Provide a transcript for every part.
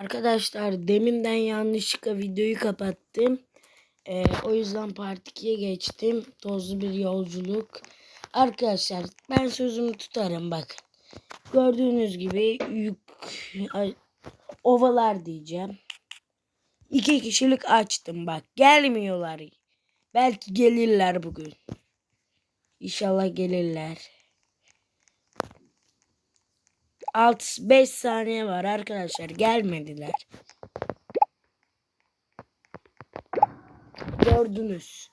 Arkadaşlar deminden yanlışlıkla videoyu kapattım. Ee, o yüzden part 2'ye geçtim. Tozlu bir yolculuk. Arkadaşlar ben sözümü tutarım bak. Gördüğünüz gibi yük ay, ovalar diyeceğim. İki kişilik açtım bak. Gelmiyorlar. Belki gelirler bugün. İnşallah gelirler. 6 5 saniye var arkadaşlar. Gelmediler. Gördünüz.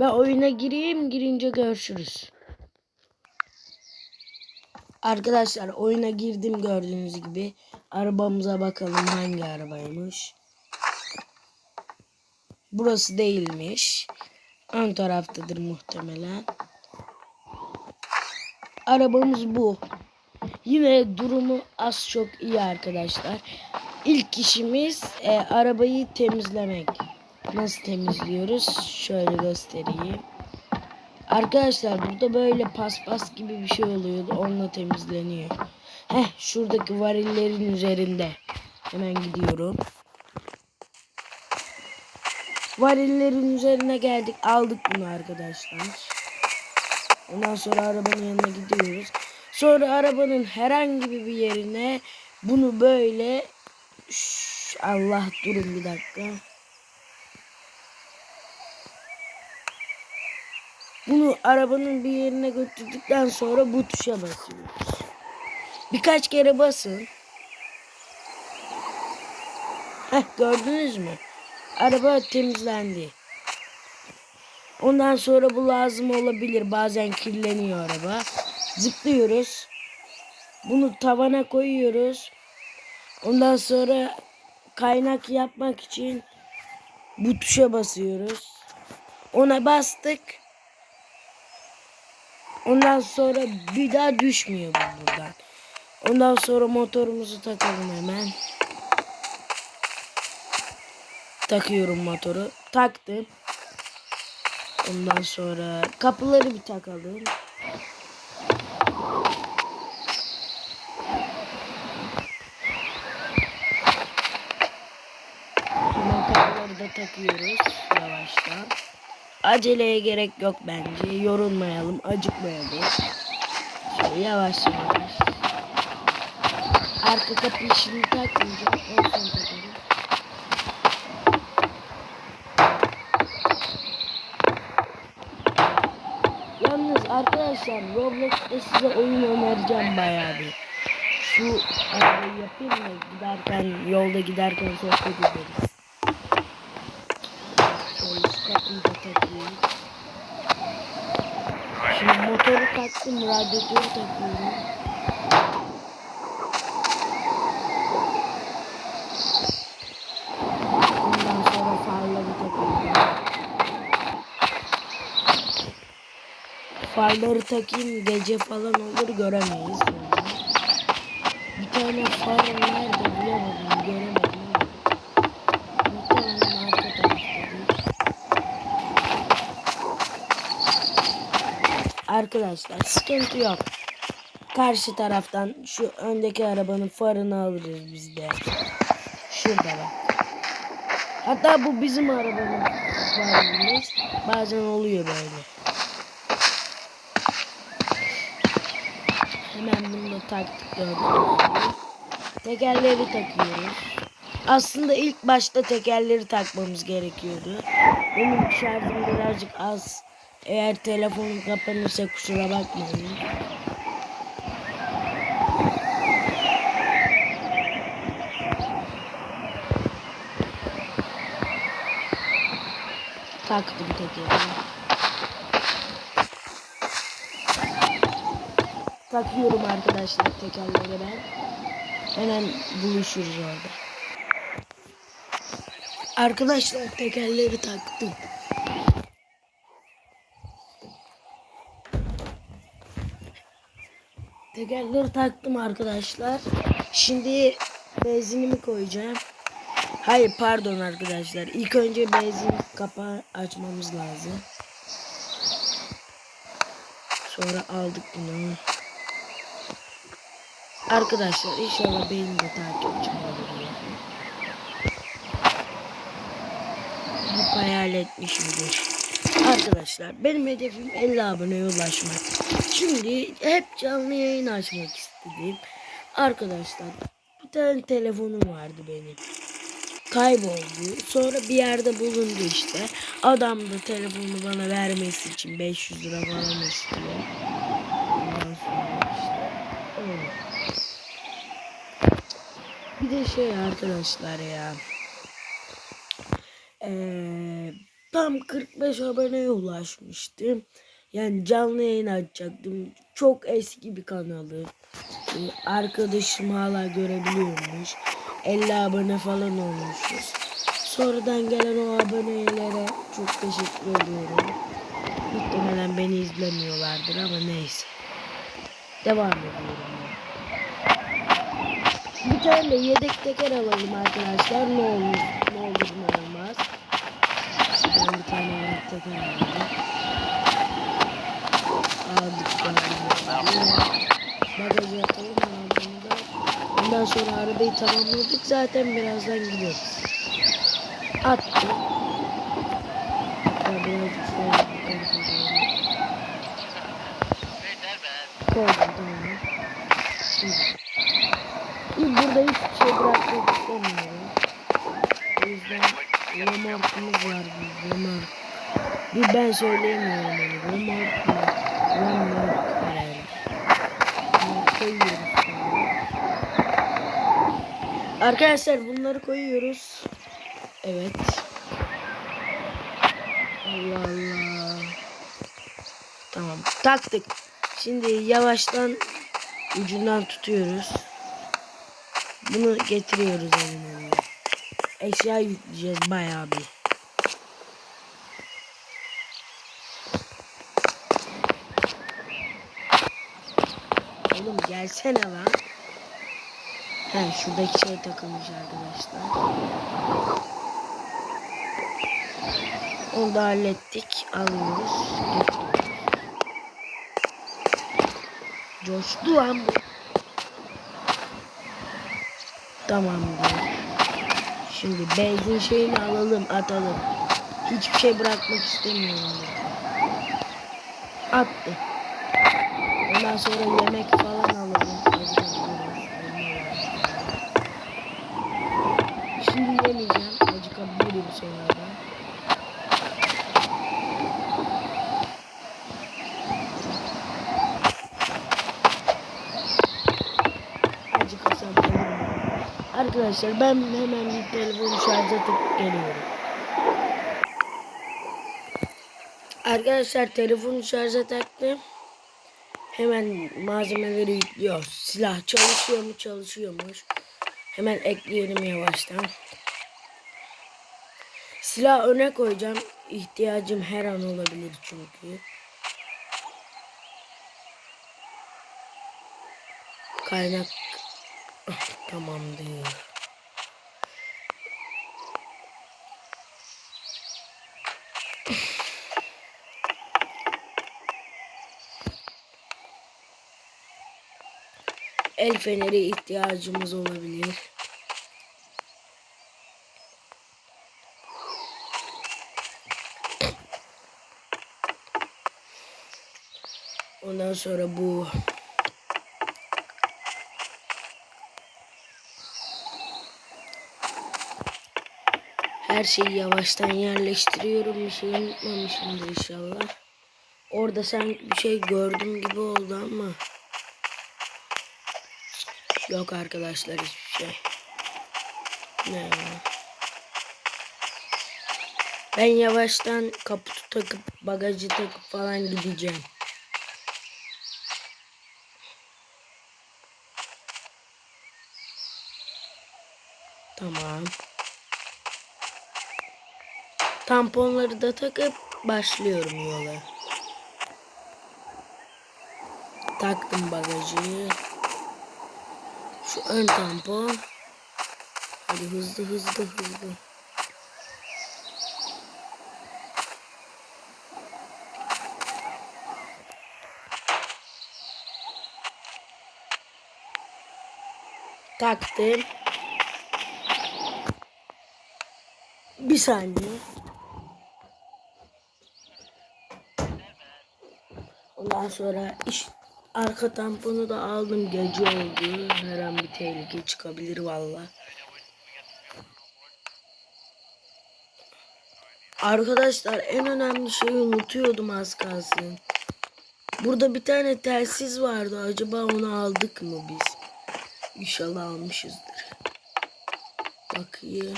Ben oyuna gireyim. Girince görüşürüz. Arkadaşlar oyuna girdim gördüğünüz gibi. Arabamıza bakalım hangi arabaymış. Burası değilmiş. Ön taraftadır muhtemelen. Arabamız bu. Yine durumu az çok iyi arkadaşlar. İlk işimiz e, arabayı temizlemek. Nasıl temizliyoruz? Şöyle göstereyim. Arkadaşlar burada böyle paspas gibi bir şey oluyordu. Onunla temizleniyor. Heh şuradaki varillerin üzerinde. Hemen gidiyorum. Varillerin üzerine geldik. Aldık bunu arkadaşlar. Ondan sonra arabanın yanına gidiyoruz. Sonra arabanın herhangi bir yerine bunu böyle Şş, Allah durun bir dakika. Bunu arabanın bir yerine götürdükten sonra bu tuşa basıyoruz. Birkaç kere basın. Heh, gördünüz mü? Araba temizlendi. Ondan sonra bu lazım olabilir. Bazen kirleniyor araba. Zıplıyoruz. Bunu tavana koyuyoruz. Ondan sonra kaynak yapmak için bu tuşa basıyoruz. Ona bastık. Ondan sonra bir daha düşmüyor bu buradan. Ondan sonra motorumuzu takalım hemen. Takıyorum motoru. Taktım. Ondan sonra kapıları bir takalım. Hemen kapıları da takıyoruz yavaştan. Aceleye gerek yok bence. Yorulmayalım, acıkmayalım. Şöyle yavaş yavaş. Arka kapıyı şimdi takmayacağım. Yalnız arkadaşlar Roblox'ta size oyun önereceğim bayağı bir. Şu arabayı yapayım mı? Giderken, yolda giderken sohbet ederiz. Şöyle şu kapıyı da takayım. Şimdi motoru taktım, radyatörü takıyorum. Ondan sonra farları takıyorum. Farları takayım gece falan olur göremeyiz. Bir tane far nerede bulamadım göremedim ama. Muhtemelen arka taraftadır. Arkadaşlar sıkıntı yok. Karşı taraftan şu öndeki arabanın farını alırız biz de. Şurada bak. Hatta bu bizim arabanın farımız. Bazen oluyor böyle. Hemen bunu da taktık. Tekerleri takıyoruz. Aslında ilk başta tekerleri takmamız gerekiyordu. Benim şarjım birazcık az. Eğer telefonum kapanırsa kusura bakmayın. Taktım tekeri. Takıyorum arkadaşlar tekerleri ben. Hemen buluşuruz orada. Arkadaşlar tekerleri taktım. Tekerleri taktım arkadaşlar. Şimdi benzinimi koyacağım. Hayır pardon arkadaşlar. İlk önce benzin kapağı açmamız lazım. Sonra aldık bunu. Arkadaşlar inşallah benim de takipçim olur. Hep hayal etmişimdir. Arkadaşlar benim hedefim 50 aboneye ulaşmak. Şimdi hep canlı yayın açmak istedim. Arkadaşlar bir tane telefonum vardı benim. Kayboldu. Sonra bir yerde bulundu işte. Adam da telefonu bana vermesi için 500 lira falan istiyor. Bir de şey arkadaşlar ya. Eee tam 45 aboneye ulaşmıştım. Yani canlı yayın açacaktım. Çok eski bir kanalı. Ee, Arkadaşım hala görebiliyormuş. 50 abone falan olmuşuz. Sonradan gelen o abonelere çok teşekkür ediyorum. Muhtemelen beni izlemiyorlardır ama neyse. Devam ediyorum. Bir tane de yedek teker alalım arkadaşlar. Ne olur, ne olur ne olmaz. Aldık. Bagajı atalım arabamı da. Ondan sonra arabayı tamamladık. Zaten birazdan gideriz. Attım. Hatta birazcık şöyle. Koydum tamam. Şimdi. İyi, burada hiçbir şey bırakmak istemiyorum. O yüzden Remark'ımız var bir Remark. Bir ben söyleyemiyorum onu. Remark herhalde. Bunları koyuyoruz. Arkadaşlar bunları koyuyoruz. Evet. Allah Allah. Tamam taktık. Şimdi yavaştan ucundan tutuyoruz. Bunu getiriyoruz elimizle. Eşya yükleyeceğiz bayağı bir. Oğlum gelsene lan. He şuradaki şey takılmış arkadaşlar. Onu da hallettik. Alıyoruz. Coştu lan bu. Tamamdır. Şimdi benzin şeyini alalım atalım. Hiçbir şey bırakmak istemiyorum. Attı. Ondan sonra yemek falan alalım. Şimdi yemeyeceğim. Acıkabilirim sonra da. Acıkırsam falan. Arkadaşlar ben hemen bir telefonu şarja takıp geliyorum. Arkadaşlar telefonu şarja taktım. Hemen malzemeleri yüklüyor. Silah çalışıyor mu çalışıyormuş. Hemen ekleyelim yavaştan. Silah öne koyacağım. İhtiyacım her an olabilir çünkü. Kaynak Ah, tamamdır. El feneri ihtiyacımız olabilir. Ondan sonra bu her şeyi yavaştan yerleştiriyorum. Bir şey unutmamışımdır inşallah. Orada sanki bir şey gördüm gibi oldu ama Yok arkadaşlar hiçbir şey. Ne? Ben yavaştan kaputu takıp bagajı takıp falan gideceğim. Tamam. Tamponları da takıp başlıyorum yola. Taktım bagajı. Şu ön tampon. Hadi hızlı hızlı hızlı. Taktım. Bir saniye. Ondan sonra iş arka tamponu da aldım. Gece oldu. Her an bir tehlike çıkabilir valla. Arkadaşlar en önemli şeyi unutuyordum az kalsın. Burada bir tane telsiz vardı. Acaba onu aldık mı biz? İnşallah almışızdır. Bakayım.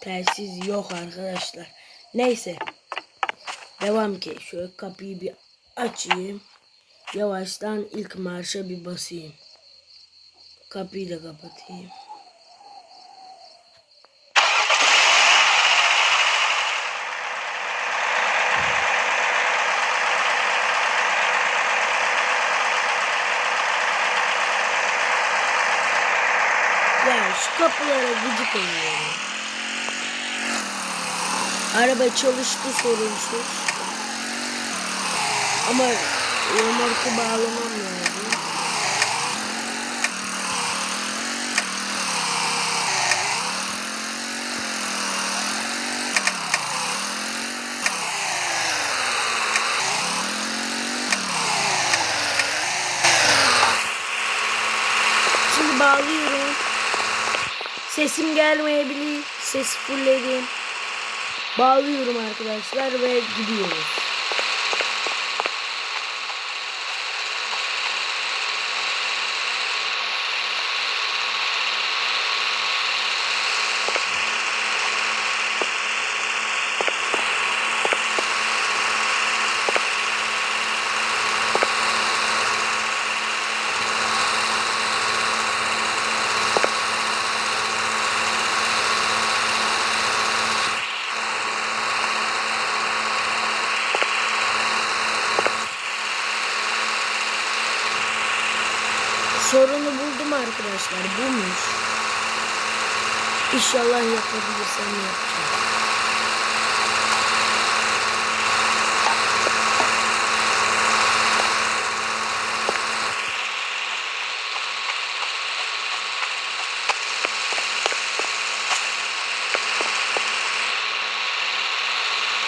Telsiz yok arkadaşlar. Neyse. Devam ki. Şöyle kapıyı bir açayım. Yavaştan ilk marşa bir basayım. Kapıyı da kapatayım. Ya şu kapılara gıcık oluyorum. Araba çalıştı sorunsuz. Ama remorku bağlamam lazım. Şimdi bağlıyorum. Sesim gelmeyebilir. Ses fullledim. Bağlıyorum arkadaşlar ve gidiyoruz. Sorunu buldum arkadaşlar. Bulmuş. İnşallah yapabilirsem yapacağım.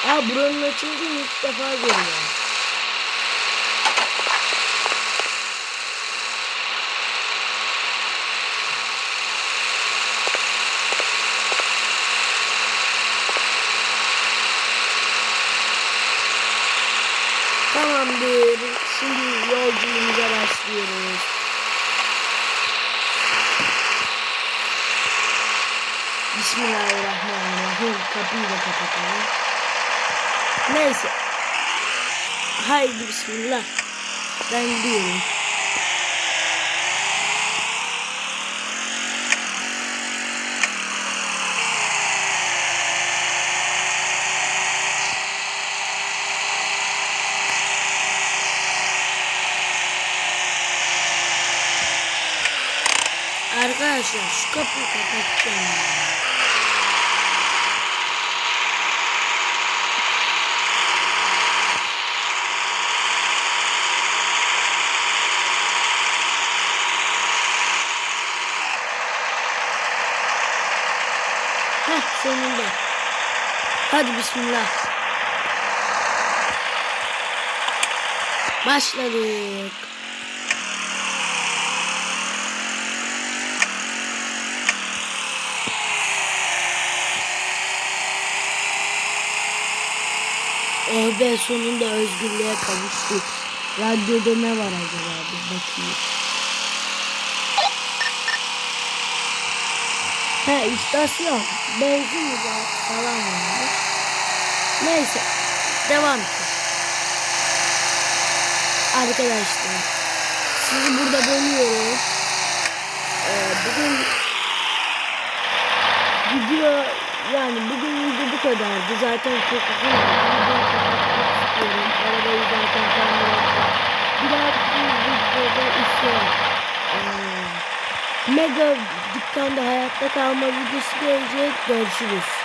Aa buranın açıldığını ilk defa görüyorum. Bismillahirrahmanirrahim. Kapıyı da kapatalım. Neyse. Haydi bismillah. Ben gidiyorum. Arkadaşlar şu kapıyı kapatacağım. Hadi bismillah. Başladık. Oh be sonunda özgürlüğe kavuştuk. Radyoda ne var acaba bir bakayım. He istasyon. Benzin falan var. Neyse. Devam et. Arkadaşlar. Sizi burada bölüyorum. Ee, bugün video yani bugün video bu kadardı. Zaten çok uzun. İstiyorum. Arabayı zaten ettim. Bir dahaki videoda ise ee, Mega dükkanda hayatta kalma videosu gelecek. Görüşürüz.